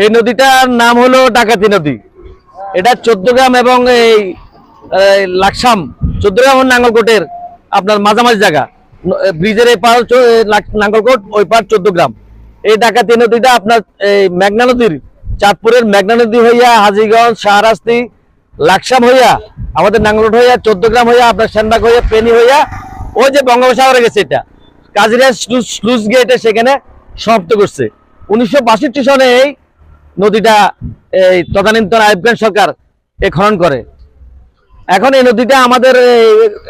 এই নদীটার নাম হলো ডাকাতি নদী। এটা চোদ্দগ্রাম এবং এই লাকসাম, চোদ্দগ্রাম নাঙ্গলকোটের আপনার মাঝামাঝি জায়গা। ব্রিজের এই পার নাঙ্গলকোট, ওই পার চোদ্দগ্রাম। এই ডাকাতি নদীটা আপনার, এই মেঘনা নদীর, চাঁদপুরের মেঘনা নদী হইয়া হাজিগঞ্জ, শাহরাস্তি, লাকসাম হইয়া, আমাদের নাঙ্গলকোট হইয়া, চোদ্দগ্রাম হইয়া, আপনার সেনবাগ হইয়া, পেনি হইয়া, ওই যে বঙ্গোপসাগরে গেছে এটা। কাজিরা স্লুজ গেটে সেখানে সমাপ্ত করছে। উনিশশো বাষট্টি সনে এই নদীটা, এই তদানীন্তন খান সরকার এ খনন করে। এখন এই নদীটা আমাদের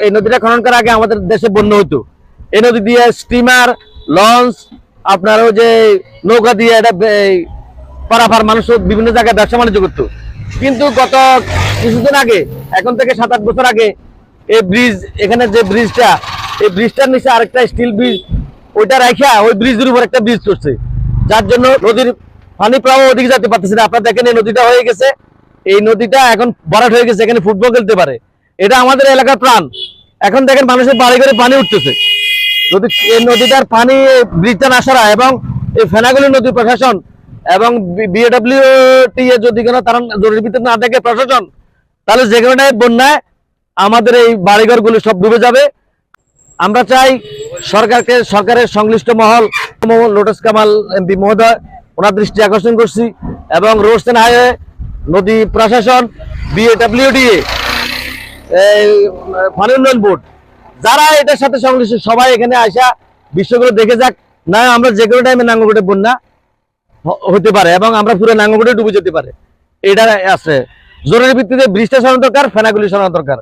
এই- নদীটা খনন করার আগে আমাদের দেশে বন্য হতো এই নদী দিয়ে স্টিমার, লঞ্চ, আপনার যে নৌকা দিয়ে এটা পারাপার মানুষ বিভিন্ন জায়গায় ব্যবসা বাণিজ্য করতো। কিন্তু গত কিছুদিন আগে, এখন থেকে সাত আট বছর আগে, এই ব্রিজ, এখানে যে ব্রিজটা, এই ব্রিজটার নিচে আরেকটা স্টিল ব্রিজ, ওইটা রাখা ওই ব্রিজের উপর একটা ব্রিজ করছে যার জন্য নদীর পানি প্রবাহ ওদিকে যেতে পারতেছে না। আপনারা দেখেন এই নদীটা হয়ে গেছে। এই নদীটা এখন ভরাট হয়ে গেছে, এখানে ফুটবল খেলতে পারে। এটা আমাদের এলাকার প্রাণ। এখন দেখেন মানুষের বাড়ি করে পানি উঠতেছে। নদী, এই নদীটার পানি ব্রিজটা না সরা এবং এই ফেনাগুলি নদী প্রশাসন এবং বিএডব্লিউ টি এ যদি কোনো তারা জরুরি ভিত্তিতে না দেখে প্রশাসন, তাহলে যে কোনো বন্যায় আমাদের এই বাড়িঘরগুলো সব ডুবে যাবে। আমরা চাই সরকারকে, সরকারের সংশ্লিষ্ট মহল লোটাস কামাল এমপি মহোদয়, ওনার দৃষ্টি আকর্ষণ করছি, এবং রোডস এন্ড হাইওয়ে নদী প্রশাসন বিএডব্লিউডিএ পানি উন্নয়ন বোর্ড। যারা এটার সাথে সংশ্লিষ্ট, সবাই এখানে আসা বিষয়গুলো দেখে যাক। না, আমরা যে কোনো টাইমে নাঙ্গলকোটে বন্যা হতে পারে, এবং আমরা পুরো নাঙ্গলকোটে ডুবে যেতে পারে। এটা আছে জরুরি ভিত্তিতে ব্রিজটা সরানো দরকার, ফেনাগুলি সরানো দরকার।